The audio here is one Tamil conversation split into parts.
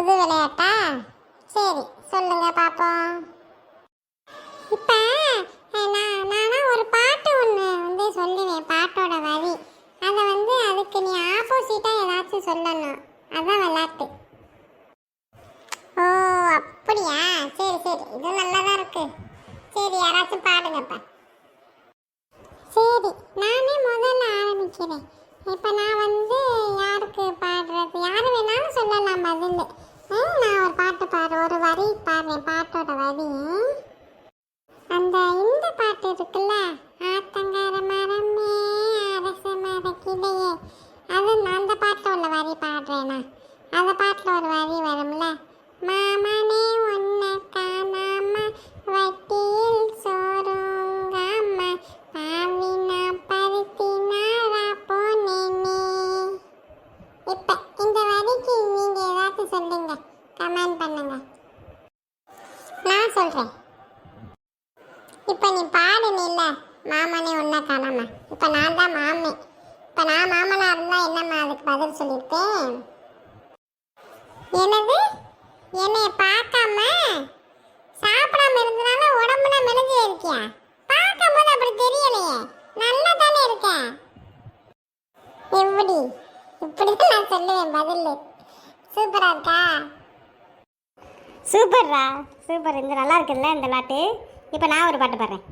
புது விளையாட்டா? சரி சொல்லுங்க பாப்போம். இப்போ நான் நானா ஒரு பாட்டு ஒன்று வந்து சொல்லுவேன் பாட்டோட வரி. அதை வந்து அதுக்கு நீ ஆப்போசிட்டாக ஏதாச்சும் சொல்லணும். அதான் விளையாட்டு. ஓ அப்படியா? சரி சரி. இது நல்லா இருக்கு. சரி யாராச்சும் பாடுங்கப்பா. சரி நானே முதல்ல ஆரம்பிக்கிறேன். இப்போ நான் வந்து யாருக்கு பாடுறது? யார் வேணாலும் சொல்லலாம் பதில் நான் ஒரு பாட்டு பாடுறேன். ஒரு வரி பாடுறேன். பாட்டோட வரி. நான் சொல்கிறேன் இப்போ நீ பாடுனில்ல மாமனே ஒன்றா காணாம. இப்போ நான் தான் மாமே இப்போ நான் மாமனாக இருந்தால் என்னம்மா அதுக்கு பதில் சொல்லியிருப்பேன்? என்னது? என்னைய பார்க்காம? சாப்பிடாம இருந்தனால உடம்புல மெலிஞ்சு இருக்கியா பார்க்கும் போது அப்படி தெரியலையே. நல்லா தானே இருக்கேன். எப்படி இப்படி தான் நான் சொல்லுவேன் பதில். சூப்பராக இருக்கா? சூப்பர்ரா. சூப்பர் இந்த நல்லா இருக்குல்ல இந்த பாட்டு? இப்போ நான் ஒரு பாட்டு பாடுறேன்.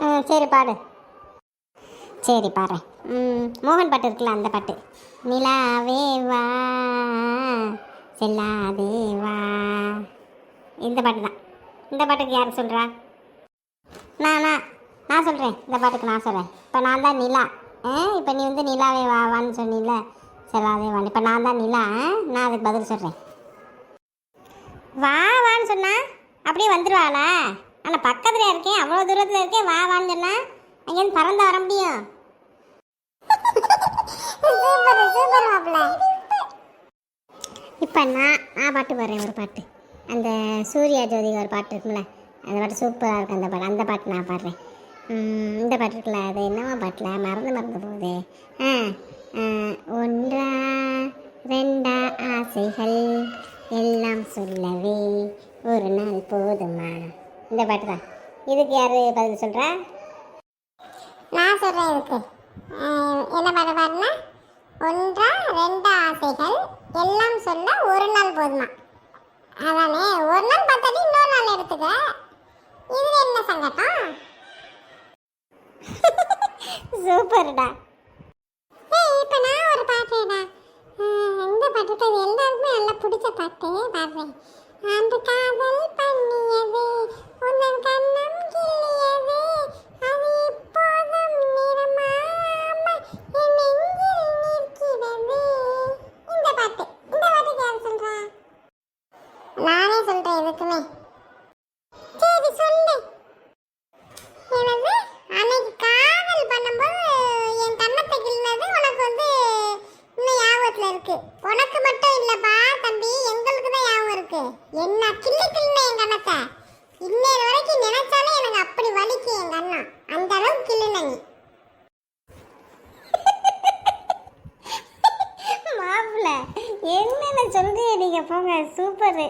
ம் சரி பாடு. சரி பாடுறேன். ம் மோகன் பாட்டு இருக்குல்ல அந்த பாட்டு. நிலாவே வா செல்லாதே வா. இந்த பாட்டு தான். இந்த பாட்டுக்கு யார் சொல்கிறா நான் நான் நான் சொல்கிறேன் இந்த பாட்டுக்கு நான் சொல்கிறேன் இப்போ நான் தான் நிலா. ஆ இப்போ நீ வந்து நிலாவே வா வான்னு சொன்னீல செல்லாதே வான்னு. இப்போ நான் தான் நிலா ஆ? நான் அதுக்கு பதில் சொல்கிறேன் வா வான்னு சொன்னா அப்படியே வந்துடுவாளா ஆனால் பக்கத்தில் இருக்கேன் அவ்வளோ தூரத்தில் இருக்கேன் வா வான்னு சொன்னா அங்கேருந்து பறந்து வர முடியும். இப்போ நான் நான் பாட்டு பாடுறேன் ஒரு பாட்டு. அந்த சூர்யா ஜோதிகா ஒரு பாட்டு இருக்குல்ல அந்த பாட்டு சூப்பராக இருக்கும் அந்த பாட்டு அந்த பாட்டு நான் பாடுறேன். இந்த பாட்டு இருக்குல்ல அது என்னவா பாட்டில்? மறந்து மறந்து போகுது. ஆ ஆ, ஒன்றா ரெண்டா ஆசைகள். எல்லாம் சொல்லவே ஒரு நாள் போதுமா? இந்த பாட்டு தான் இதுக்கு யார் பதில் சொல்கிறா நான் சொல்றேன் இதுக்கு. என்ன பாட பாருன்னா ஒன்றா ரெண்டு ஆசைகள் எல்லாம் சொல்ல ஒரு நாள் போதுமா. அதானே ஒரு நாள் பார்த்தாடி இன்னொரு நாள் எடுத்துக்க. இதுல என்ன சங்கடம்? சூப்பர்டா. ஏய் இப்போ நான் ஒரு பாட்டுடா பாட்டு இது எல்லாருக்குமே நல்லா பிடிச்ச பாட்டு பாடுறேன் அந்த காதல் இருக்கு. உனக்கு மட்டும் இல்லப்பா தம்பி. எங்களுக்கு தான் ஞாபகம் இருக்கு. என்ன கிள்ளி கிள்ன என் கண்ணத்தை இன்னொரு வரைக்கும் நினைச்சாலே எனக்கு அப்படி வலிக்கு என் கண்ணம் அந்த அளவுக்கு கிள்ளுன நீ. மாப்பிள்ள என்னென்ன சொல்றீங்க நீங்க போங்க. சூப்பரு.